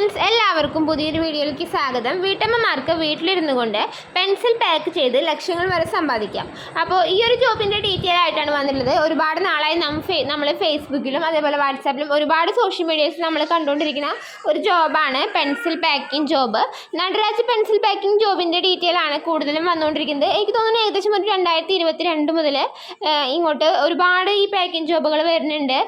Friends എല്ലാവർക്കും പുതിയൊരു വീഡിയോയിലേക്ക് സ്വാഗതം. വീട്ടമ്മമാർക്ക് വീട്ടിലിരുന്നു കൊണ്ട് പെൻസിൽ പാക്ക് ചെയ്ത് ലക്ഷങ്ങൾ വരെ സമ്പാദിക്കാം. അപ്പോൾ ഈ ഒരു ജോബിന്റെ ഡീറ്റെയിൽ ആയിട്ടാണ് വന്നിട്ടുള്ളത്. ഒരുപാട് നാളായി നമ്മൾ ഫേസ്ബുക്കിലും അതേപോലെ വാട്സാപ്പിലും ഒരുപാട് സോഷ്യൽ മീഡിയസ് നമ്മൾ കണ്ടുകൊണ്ടിരിക്കുന്ന ഒരു ജോബാണ് pencil packing job. Nataraj pencil packing ജോബിന്റെ ഡീറ്റെയിൽ ആണ് കൂടുതലും വന്നുകൊണ്ടിരിക്കുന്നത്. എനിക്ക് തോന്നുന്നു ഏകദേശം ഒരു രണ്ടായിരത്തി ഇരുപത്തി രണ്ട് മുതൽ ഇങ്ങോട്ട് ഒരുപാട് ഈ പാക്കിംഗ് ജോബുകൾ വരുന്നുണ്ട്.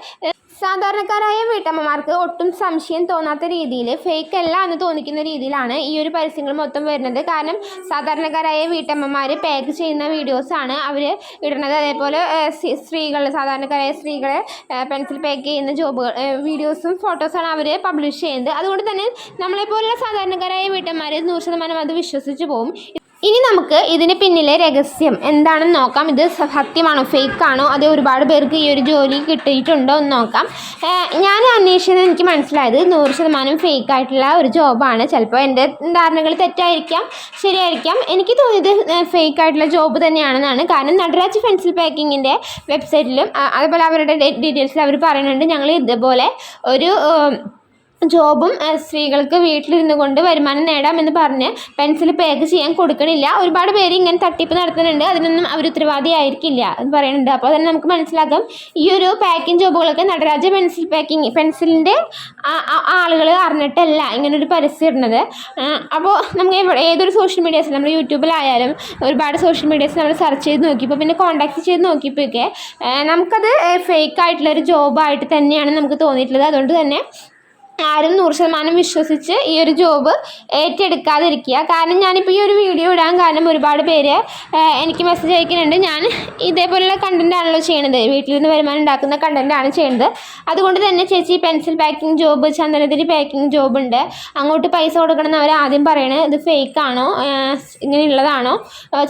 സാധാരണക്കാരായ വീട്ടമ്മമാർക്ക് ഒട്ടും സംശയം തോന്നാത്ത രീതിയിൽ ഫേക്ക് അല്ല എന്ന് തോന്നിക്കുന്ന രീതിയിലാണ് ഈ ഒരു പരസ്യങ്ങൾ മൊത്തം വരുന്നത്. കാരണം സാധാരണക്കാരായ വീട്ടമ്മമാർ പാക്ക് ചെയ്യുന്ന വീഡിയോസാണ് അവർ ഇടുന്നത്. അതേപോലെ സ്ത്രീകൾ സാധാരണക്കാരായ സ്ത്രീകളെ പെൻസിൽ പാക്ക് ചെയ്യുന്ന ജോബുകൾ വീഡിയോസും ഫോട്ടോസാണ് അവർ പബ്ലിഷ് ചെയ്യുന്നത്. അതുകൊണ്ട് തന്നെ നമ്മളെപ്പോലുള്ള സാധാരണക്കാരായ വീട്ടമ്മമാർ നൂറ് ശതമാനം അത് വിശ്വസിച്ച് പോകും. ഇനി നമുക്ക് ഇതിന് പിന്നിലെ രഹസ്യം. എന്താണെന്ന് നോക്കാം. ഇത് സത്യമാണോ? ഫേക്കാണോ? അതോ ഒരുപാട് പേർക്ക് ഈ ഒരു ജോലി കിട്ടിയിട്ടുണ്ടോ എന്ന് നോക്കാം. ഞാൻ അന്വേഷിച്ചത് എനിക്ക് മനസ്സിലായത് നൂറ് ശതമാനം ഫേക്ക് ആയിട്ടുള്ള ഒരു ജോബാണ്. ചിലപ്പോൾ എന്റെ ധാരണകൾ തെറ്റായിരിക്കാം ശരിയായിരിക്കാം. എനിക്ക് തോന്നിയത് ഫേക്ക് ആയിട്ടുള്ള ജോബ് തന്നെയാണെന്നാണ്. കാരണം നടരാജ് പെൻസിൽ പാക്കിങ്ങിന്റെ വെബ്സൈറ്റിലും അതുപോലെ അവരുടെ ഡീറ്റെയിൽസിൽ അവർ പറയുന്നുണ്ട് ഞങ്ങൾ ഇതുപോലെ ഒരു ജോബും സ്ത്രീകൾക്ക് വീട്ടിലിരുന്നു കൊണ്ട് വരുമാനം നേടാമെന്ന് പറഞ്ഞ് പെൻസിൽ പാക്ക് ചെയ്യാൻ കൊടുക്കണില്ല. ഒരുപാട് പേര് ഇങ്ങനെ തട്ടിപ്പ് നടത്തുന്നുണ്ട്. അതിനൊന്നും അവർ ഉത്തരവാദി ആയിരിക്കില്ല എന്ന് പറയുന്നുണ്ട്. അപ്പോൾ തന്നെ നമുക്ക് മനസ്സിലാക്കാം. ഈ ഒരു പാക്കിംഗ് ജോബുകളൊക്കെ നടരാജ പെൻസിൽ പാക്കിംഗ് പെൻസിലിന്റെ ആളുകൾ അറിഞ്ഞിട്ടല്ല ഇങ്ങനെ ഒരു പരസ്യം ഇടുന്നത്. അപ്പോൾ നമുക്ക് ഏതൊരു സോഷ്യൽ മീഡിയാസ് നമ്മൾ യൂട്യൂബിലായാലും ഒരുപാട് സോഷ്യൽ മീഡിയാസ് നമ്മൾ സെർച്ച് ചെയ്ത് നോക്കിയപ്പോൾ പിന്നെ കോൺടാക്ട് ചെയ്ത് നോക്കിയപ്പോഴൊക്കെ നമുക്കത് ഫേക്ക് ആയിട്ടുള്ള ഒരു ജോബായിട്ട് തന്നെയാണ് നമുക്ക് തോന്നിയിട്ടുള്ളത്. അതുകൊണ്ട് തന്നെ ആരും നൂറ് ശതമാനം വിശ്വസിച്ച് ഈ ഒരു ജോബ് ഏറ്റെടുക്കാതിരിക്കുക. കാരണം ഞാനിപ്പോൾ ഈ ഒരു വീഡിയോ ഇടാൻ കാരണം ഒരുപാട് പേര് എനിക്ക് മെസ്സേജ് അയക്കുന്നുണ്ട്. ഞാൻ ഇതേപോലെയുള്ള കണ്ടന്റ് ആണല്ലോ ചെയ്യണത്. വീട്ടിൽ നിന്ന് വരുമാനം ഉണ്ടാക്കുന്ന കണ്ടന്റ് ആണ് ചെയ്യുന്നത് അതുകൊണ്ട് തന്നെ ചേച്ചി പെൻസിൽ പാക്കിംഗ് ജോബ് ചന്ദനത്തിരി പാക്കിംഗ് ജോബ് ഉണ്ട്. അങ്ങോട്ട് പൈസ കൊടുക്കണം എന്ന് അവർ ആദ്യം പറയണത് ഇത് ഫേക്ക് ആണോ? ഇങ്ങനെ ഇങ്ങനെയുള്ളതാണോ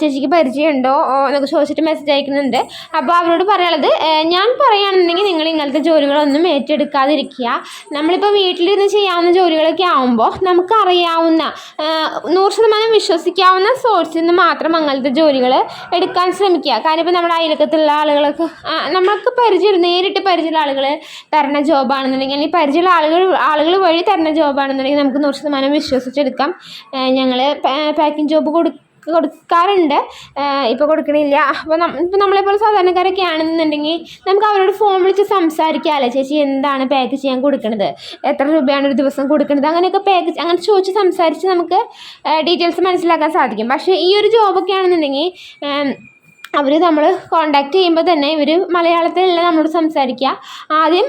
ചേച്ചിക്ക് പരിചയമുണ്ടോ? എന്നൊക്കെ ചോദിച്ചിട്ട് മെസ്സേജ് അയക്കുന്നുണ്ട്. അപ്പോൾ അവരോട് പറയാനുള്ളത് ഞാൻ പറയുകയാണെന്നുണ്ടെങ്കിൽ നിങ്ങൾ ഇങ്ങനത്തെ ജോലികളൊന്നും ഏറ്റെടുക്കാതിരിക്കുക. നമ്മളിപ്പോൾ വീട്ടിലിരുന്ന് ചെയ്യാവുന്ന ജോലികളൊക്കെ ആവുമ്പോൾ നമുക്കറിയാവുന്ന അറിയാവുന്ന നൂറ് ശതമാനം വിശ്വസിക്കാവുന്ന സോഴ്സിൽ നിന്ന് മാത്രം അങ്ങനത്തെ ജോലികൾ എടുക്കാൻ ശ്രമിക്കുക. കാരണം ഇപ്പോൾ നമ്മുടെ അയൽക്കത്തുള്ള ആളുകളൊക്കെ നമുക്ക് പരിചയം നേരിട്ട് പരിചയമുള്ള ആളുകൾ തരുന്ന ജോബാണെന്നുണ്ടെങ്കിൽ അല്ലെങ്കിൽ പരിചയമുള്ള ആളുകൾ ആളുകൾ വഴി തരുന്ന ജോബാണെന്നുണ്ടെങ്കിൽ നമുക്ക് നൂറ് ശതമാനം വിശ്വസിച്ചെടുക്കാം. ഞങ്ങൾ പാക്കിംഗ് ജോബ് കൊടു കൊടുക്കാറുണ്ട്. ഇപ്പോൾ കൊടുക്കണില്ല. അപ്പോൾ ഇപ്പോൾ നമ്മളെപ്പോലെ സാധാരണക്കാരൊക്കെ ആണെന്നുണ്ടെങ്കിൽ നമുക്ക് അവരോട് ഫോൺ വിളിച്ച് സംസാരിക്കാമല്ലോ ചേച്ചി എന്താണ് പാക്ക് ചെയ്യാൻ കൊടുക്കുന്നത് എത്ര രൂപയാണ് ഒരു ദിവസം കൊടുക്കുന്നത് അങ്ങനെയൊക്കെ പാക്ക് അങ്ങനെ ചോദിച്ച് സംസാരിച്ച് നമുക്ക് ഡീറ്റെയിൽസ് മനസ്സിലാക്കാൻ സാധിക്കും. പക്ഷേ ഈ ഒരു ജോബൊക്കെ ആണെന്നുണ്ടെങ്കിൽ അവർ നമ്മൾ കോണ്ടാക്ട് ചെയ്യുമ്പോൾ തന്നെ ഇവർ മലയാളത്തിലല്ല നമ്മളോട് സംസാരിക്കുക ആദ്യം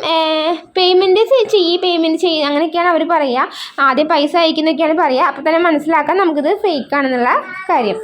പേയ്മെന്റ് ചെയ്യ് പേയ്മെന്റ് ചെയ്യ് അങ്ങനെയൊക്കെയാണ് അവർ പറയുക ആദ്യം പൈസ അയക്കുന്നൊക്കെയാണ് പറയുക അപ്പോൾ തന്നെ മനസ്സിലാക്കാം നമുക്കിത് ഫേക്ക് ആണെന്നുള്ള കാര്യം.